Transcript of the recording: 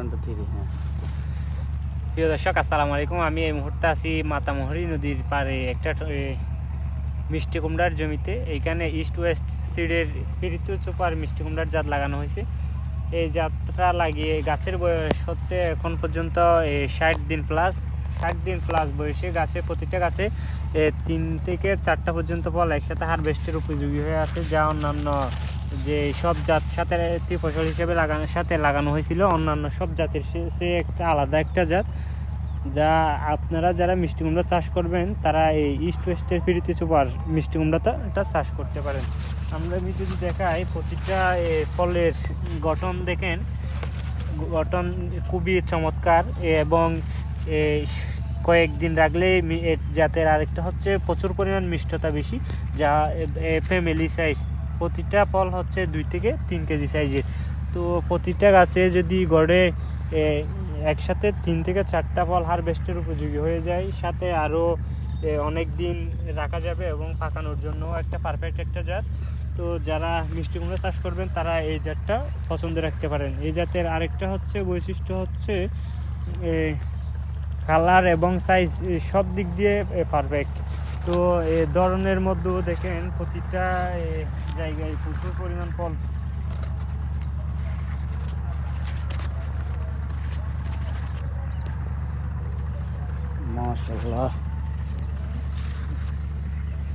One হ্যাঁ। প্রিয় দর্শক, আসসালামু আলাইকুম। আমি এই মুহূর্তে আছি মাতামহরি নদীর পাড়ে একটা মিষ্টি কুমড়ার জমিতে। এইখানে ইস্ট ওয়েস্ট সিডের পিরিত চোপার মিষ্টি কুমড়ার জাত লাগানো হয়েছে। এই জাতটা লাগিয়ে গাছের বয়স হচ্ছে এখন পর্যন্ত ষাট দিন প্লাস ষাট দিন প্লাস বয়সে গাছে, প্রতিটা গাছে তিন থেকে চারটা পর্যন্ত ফল একসাথে হারভেস্টের উপযোগী হয়ে আছে, যা অন্যান্য যে সব জাত সাথে একটি ফসল হিসেবে লাগানোর সাথে লাগানো হয়েছিল। অন্যান্য সব জাতের সে- একটা আলাদা একটা জাত। যা আপনারা যারা মিষ্টি কুমড়া চাষ করবেন, তারা এই ইস্ট ওয়েস্টের ফিরিতে চোপার মিষ্টি কুমড়াটা চাষ করতে পারেন। আমরা আমি যদি দেখাই, প্রতিটা ফলের গঠন দেখেন, গঠন খুবই চমৎকার, এবং কয়েকদিন রাখলে জাতের আরেকটা হচ্ছে প্রচুর পরিমাণ মিষ্টতা বেশি, যা ফ্যামিলি সাইজ প্রতিটা ফল হচ্ছে দুই থেকে তিন কেজি সাইজের। তো প্রতিটা গাছে যদি গড়ে একসাথে তিন থেকে চারটা ফল হারভেস্টের উপযোগী হয়ে যায়, সাথে আরও অনেক দিন রাখা যাবে এবং পাকানোর জন্য একটা পারফেক্ট একটা জাত। তো যারা মিষ্টি কুমড়া চাষ করবেন, তারা এই জাতটা পছন্দ রাখতে পারেন। এই জাতের আরেকটা হচ্ছে, বৈশিষ্ট্য হচ্ছে কালার এবং সাইজ সব দিক দিয়ে পারফেক্ট তো এ ধরনের মধ্যেও দেখেন প্রতিটা জায়গায় প্রচুর পরিমাণ ফল। মাশাল্লাহ